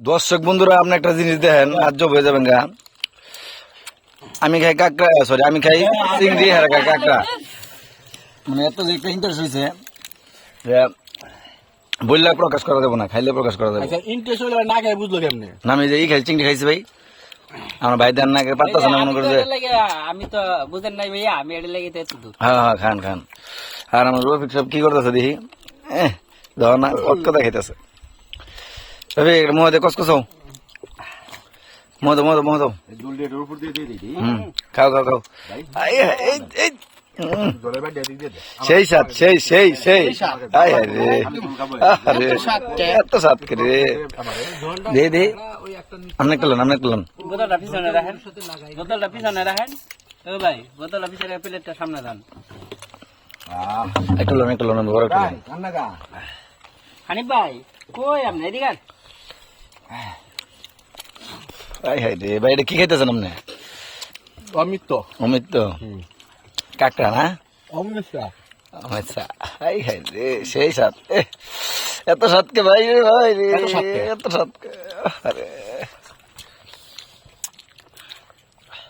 দর্শক বন্ধুরা আপনি একটা জিনিস দেখেন আজ হয়ে যাবেন গা। আমি খাই কাঁকড়া সরি আমি খাই চিংড়ি হারা খাই কাঁকড়া। মানে এত যে একটা ইন্টারেস্ট হয়েছে যে বললে প্রকাশ করা দেবো না খাইলে প্রকাশ করা দেবো আচ্ছা ইন্টারেস্ট হলে না খেয়ে বুঝলো কেমনে? না আমি যে এই খাই চিংড়ি খাইছি ভাই। আমার ভাই দেন না পারতেছে না মনে করে যে আমি তো বুঝেন নাই ভাইয়া আমি এটা লেগে হ্যাঁ হ্যাঁ খান খান। আর আমার রফিক সব কি করতেছে দেখি? এহ ধর না কত কথা খাইতেছে রফিক এটা মহদে কসকসাও মহদো মহদো মহদো খাও খাও খাও সেই সাত সেই সেই সেই আয় হায় রে আরে এত সাত করে দে দে আপনি বোতলটা পিছনে রাখেন বোতলটা পিছনে রাখেন ও ভাই বোতলটা পিছনে প্লেটটা সামনে দেন একটা লোন একটা লোন বড় একটা হানিফ ভাই কই আপনি এদিকে আন। হাই রে ভাই এটা কি খাইতেছেন আপনি? অমিত। তো অমিত? তো কাকটা না? অমিত। অমিত। হাই হাই রে সেই সাত এত সাতকে ভাই রে ভাই রে এত সাতকে আরে।